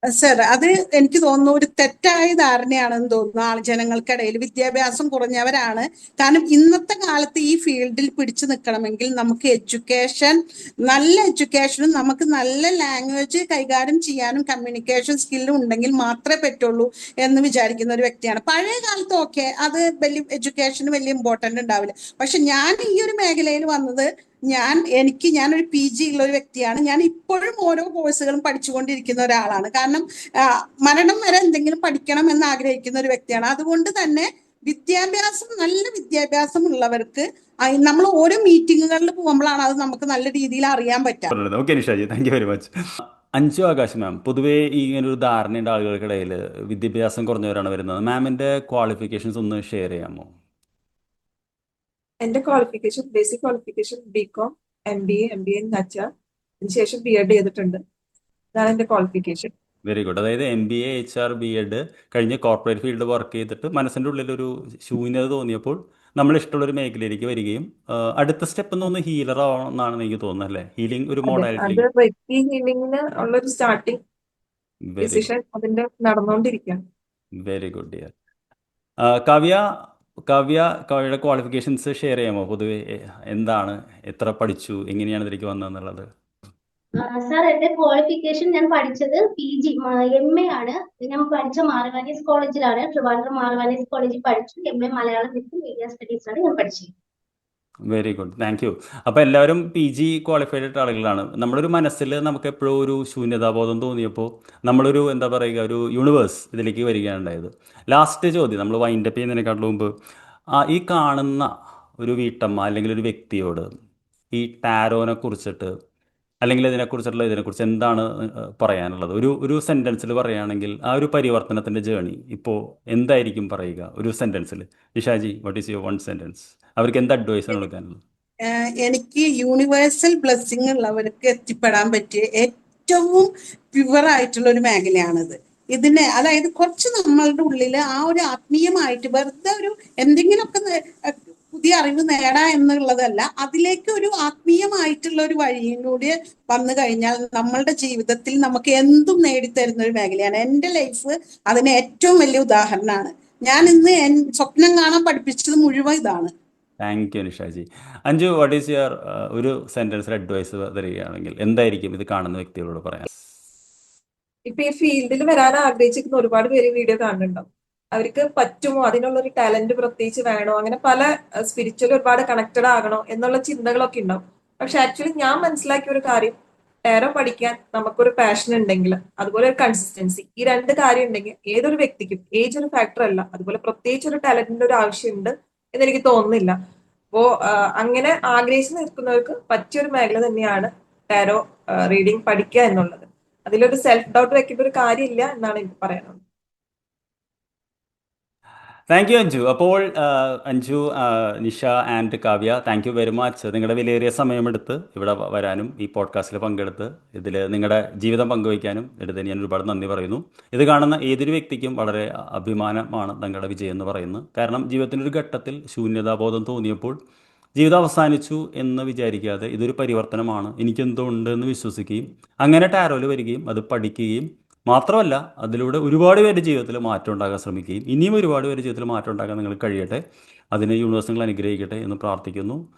സർ അത് എനിക്ക് തോന്നുന്നു ഒരു തെറ്റായ ധാരണയാണെന്ന് തോന്നുന്നു. ആൾ ജനങ്ങൾക്കിടയിൽ വിദ്യാഭ്യാസം കുറഞ്ഞവരാണ്. കാരണം ഇന്നത്തെ കാലത്ത് ഈ ഫീൽഡിൽ പിടിച്ചു നിൽക്കണമെങ്കിൽ നമുക്ക് എഡ്യൂക്കേഷൻ നല്ല എഡ്യൂക്കേഷനും നമുക്ക് നല്ല ലാംഗ്വേജ് കൈകാര്യം ചെയ്യാനും കമ്മ്യൂണിക്കേഷൻ സ്കില്ലും ഉണ്ടെങ്കിൽ മാത്രമേ പറ്റുള്ളൂ എന്ന് വിചാരിക്കുന്ന ഒരു വ്യക്തിയാണ്. പഴയ കാലത്ത് ഓക്കെ അത് വലിയ എഡ്യൂക്കേഷന് വലിയ ഇമ്പോർട്ടന്റ് ഉണ്ടാവില്ല. പക്ഷെ ഞാൻ ഈ ഒരു മേഖലയിൽ വന്നത് ഞാൻ എനിക്ക് ഞാനൊരു പി ജി ഉള്ള ഒരു വ്യക്തിയാണ്. ഞാൻ ഇപ്പോഴും ഓരോ കോഴ്സുകളും പഠിച്ചുകൊണ്ടിരിക്കുന്ന ഒരാളാണ്. കാരണം മരണം വരെ എന്തെങ്കിലും പഠിക്കണം എന്ന് ആഗ്രഹിക്കുന്ന ഒരു വ്യക്തിയാണ്. അതുകൊണ്ട് തന്നെ വിദ്യാഭ്യാസം നല്ല വിദ്യാഭ്യാസം ഉള്ളവർക്ക് നമ്മൾ ഓരോ മീറ്റിങ്ങുകളിൽ പോകുമ്പോഴാണ് അത് നമുക്ക് നല്ല രീതിയിൽ അറിയാൻ പറ്റുക. Okay Nishaji. Thank you very much Anju Akash ma'am പൊതുവേ ഇങ്ങനെ ഒരു ധാരണയുണ്ട് ആളുകൾക്കിടയിൽ വിദ്യാഭ്യാസം കുറഞ്ഞവരാണ് വരുന്നത്. മാമിന്റെ ക്വാളിഫിക്കേഷൻസ് ഒന്ന് ഷെയർ ചെയ്യാമോ? എന്റെ qualification basic qualification B com M B A M B A നച്ച അതിനുശേഷം ബി എഡ് ചെയ്തിട്ടുണ്ട്. അതാണ് എന്റെ ക്വാളിഫിക്കേഷൻ വെരി ഗുഡ് അതായത് M B A H R B Ed കഴിഞ്ഞ് കോർപ്പറേറ്റ് ഫീൽഡ് വർക്ക് ചെയ്തിട്ട് മനസ്സിന്റെ ഉള്ളിൽ ഒരു ശൂന്യത തോന്നിയപ്പോൾ നമ്മൾ ഇഷ്ടമുള്ള ഒരു മേഖലയിലേക്ക് വരികയും അടുത്ത സ്റ്റെപ്പ് എന്ന് തോന്നുന്നു ഹീലർ ആവണം എന്നാണ് എനിക്ക് തോന്നുന്നത് അല്ലേ? ഹീലിംഗ് ഒരു മോഡാലിറ്റി ഹീലിംഗിന് വെരി ഡിസിഷൻ അതിന്റെ നടന്നുകൊണ്ടിരിക്കുകയാണ്. Very good dear Kavya Kavya കാവ്യയുടെ ക്വാളിഫിക്കേഷൻസ് ഷെയർ ചെയ്യാമോ? പൊതുവെ എന്താണ് എത്ര പഠിച്ചു എങ്ങനെയാണ് ഇതിലേക്ക് വന്നതെന്നുള്ളത്? സാർ എന്റെ ക്വാളിഫിക്കേഷൻ ഞാൻ പഠിച്ചത് പി ജി എം എ ആണ്. ഞാൻ പഠിച്ച മാർവാനീസ് കോളേജിലാണ് ട്രിവാൻഡ്രം മാർവാനീസ് കോളേജിൽ പഠിച്ചു. M A Malayalam with media studies ആണ് ഞാൻ പഠിച്ചത്. വെരി ഗുഡ് താങ്ക് യു അപ്പോൾ എല്ലാവരും പി ജി ക്വാളിഫൈഡ് ആയിട്ട് ആളുകളാണ്. നമ്മുടെ ഒരു മനസ്സിൽ നമുക്ക് എപ്പോഴും ഒരു ശൂന്യതാബോധം തോന്നിയപ്പോൾ നമ്മളൊരു എന്താ പറയുക ഒരു യൂണിവേഴ്സ് ഇതിലേക്ക് വരികയാണ് ഉണ്ടായത് ലാസ്റ്റ് ചോദ്യം നമ്മൾ വൈൻഡപ്പ് ചെയ്യുന്നതിനെക്കാട്ടിലും മുമ്പ് ഈ കാണുന്ന ഒരു വീട്ടമ്മ അല്ലെങ്കിൽ ഒരു വ്യക്തിയോട് ഈ ടാരോനെ കുറിച്ചിട്ട് അല്ലെങ്കിൽ ഇതിനെക്കുറിച്ചുള്ള ഇതിനെക്കുറിച്ച് എന്താണ് പറയാനുള്ളത്? ഒരു ഒരു സെന്റൻസിൽ പറയുകയാണെങ്കിൽ ആ ഒരു പരിവർത്തനത്തിന്റെ ജേണി ഇപ്പോൾ എന്തായിരിക്കും പറയുക? ഒരു സെന്റൻസിൽ Nishaji what is your one sentence അവർക്ക് എന്ത് അഡ്വൈസ് ആണ് കൊടുക്കാനുള്ളത്? എനിക്ക് യൂണിവേഴ്സൽ ബ്ലെസ്സിങ് ഉള്ളവർക്ക് എത്തിപ്പെടാൻ പറ്റിയ ഏറ്റവും പ്യുവർ ആയിട്ടുള്ള ഒരു മേഖലയാണിത്. ഇതിനെ അതായത് കുറച്ച് നമ്മളുടെ ഉള്ളിൽ ആ ഒരു ആത്മീയമായിട്ട് വെറുതെ ഒരു എന്തെങ്കിലുമൊക്കെ പുതിയ അറിവ് നേടാ എന്നുള്ളതല്ല അതിലേക്ക് ഒരു ആത്മീയമായിട്ടുള്ള ഒരു വഴിയിലൂടെ വന്നു കഴിഞ്ഞാൽ നമ്മളുടെ ജീവിതത്തിൽ നമുക്ക് എന്തും നേടിത്തരുന്ന ഒരു മേഖലയാണ്. എന്റെ ലൈഫ് അതിന് ഏറ്റവും വലിയ ഉദാഹരണമാണ്. ഞാൻ ഇന്ന് സ്വപ്നം കാണാൻ പഠിപ്പിച്ചത് മുഴുവൻ ഇതാണ്. Thank you Nishaji. Anju what is your ഒരു സെന്റൻസിൽ അഡ്വൈസ് തരികയാണെങ്കിൽ എന്തായിരിക്കും ഇത് കാണുന്ന വ്യക്തികളോട് പറയാൻ? ഇപ്പൊ ഈ ഫീൽഡിൽ വരാൻ ആഗ്രഹിച്ചിരിക്കുന്ന ഒരുപാട് പേര് വീഡിയോ കാണുന്നുണ്ടാവും അവർക്ക് പറ്റുമോ? അതിനുള്ള ഒരു ടാലന്റ് പ്രത്യേകിച്ച് വേണോ? അങ്ങനെ പല സ്പിരിച്വൽ ഒരുപാട് കണക്റ്റഡ് ആകണോ? എന്നുള്ള ചിന്തകളൊക്കെ ഉണ്ടാവും. പക്ഷെ ആക്ച്വലി ഞാൻ മനസ്സിലാക്കിയ ഒരു കാര്യം ടാരോ പഠിക്കാൻ നമുക്കൊരു പാഷൻ ഉണ്ടെങ്കിൽ അതുപോലെ ഒരു കൺസിസ്റ്റൻസി ഈ രണ്ട് കാര്യം ഉണ്ടെങ്കിൽ ഏതൊരു വ്യക്തിക്കും ഏജ് ഒരു ഫാക്ടർ അല്ല അതുപോലെ പ്രത്യേകിച്ച് ഒരു ടാലന്റിന്റെ ഒരു ആവശ്യമുണ്ട് എന്ന് എനിക്ക് തോന്നുന്നില്ല. അപ്പോ അങ്ങനെ ആഗ്രഹിച്ച് നിൽക്കുന്നവർക്ക് പറ്റിയൊരു മേഖല തന്നെയാണ് ടാരോ റീഡിംഗ് പഠിക്കുക എന്നുള്ളത്. അതിലൊരു സെൽഫ് ഡൗട്ട് വെക്കേണ്ട ഒരു കാര്യമില്ല എന്നാണ് എനിക്ക് പറയാനുള്ളത്. താങ്ക് യു അഞ്ജു അപ്പോൾ Anju Nisha and Kavya thank you very much നിങ്ങളുടെ വിലയേറിയ സമയമെടുത്ത് ഇവിടെ വരാനും ഈ പോഡ്കാസ്റ്റിൽ പങ്കെടുത്ത് ഇതിൽ നിങ്ങളുടെ ജീവിതം പങ്കുവയ്ക്കാനും എടുത്ത് ഞാൻ ഒരുപാട് നന്ദി പറയുന്നു. ഇത് കാണുന്ന ഏതൊരു വ്യക്തിക്കും വളരെ അഭിമാനമാണ് തങ്ങളുടെ വിജയം എന്ന് പറയുന്നത്. കാരണം ജീവിതത്തിന്റെ ഒരു ഘട്ടത്തിൽ ശൂന്യതാബോധം തോന്നിയപ്പോൾ ജീവിതം അവസാനിച്ചു എന്ന് വിചാരിക്കാതെ ഇതൊരു പരിവർത്തനമാണ്. എനിക്കെന്തോ ഉണ്ട് എന്ന് വിശ്വസിക്കുകയും അങ്ങനെ ടാരോയിൽ വരികയും അത് പഠിക്കുകയും മാത്രമല്ല അതിലൂടെ ഒരുപാട് പേരുടെ ജീവിതത്തിൽ മാറ്റം ഉണ്ടാക്കാൻ ശ്രമിക്കുകയും ഇനിയും ഒരുപാട് പേരുടെ ജീവിതത്തിൽ മാറ്റം ഉണ്ടാക്കാൻ നിങ്ങൾ കഴിയട്ടെ. അതിനെ യൂണിവേഴ്സ് നിങ്ങൾ അനുഗ്രഹിക്കട്ടെ എന്ന് പ്രാർത്ഥിക്കുന്നു.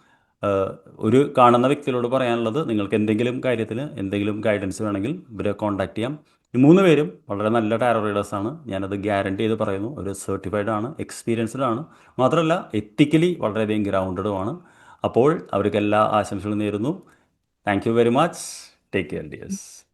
ഒരു കാണുന്ന വ്യക്തികളോട് പറയാനുള്ളത് നിങ്ങൾക്ക് എന്തെങ്കിലും കാര്യത്തിൽ എന്തെങ്കിലും ഗൈഡൻസ് വേണമെങ്കിൽ ഇവരെ കോൺടാക്ട് ചെയ്യാം. ഈ മൂന്ന് പേരും വളരെ നല്ല ടാരോ ആണ്. ഞാനത് ഗ്യാരണ്ടി ചെയ്ത് പറയുന്നു. ഒരു സർട്ടിഫൈഡ് ആണ് എക്സ്പീരിയൻസ്ഡ് ആണ്. മാത്രമല്ല എത്തിക്കലി വളരെയധികം ഗ്രൗണ്ടഡും ആണ്. അപ്പോൾ അവർക്ക് എല്ലാ ആശംസകളും നേരുന്നു. Thank you very much take care dears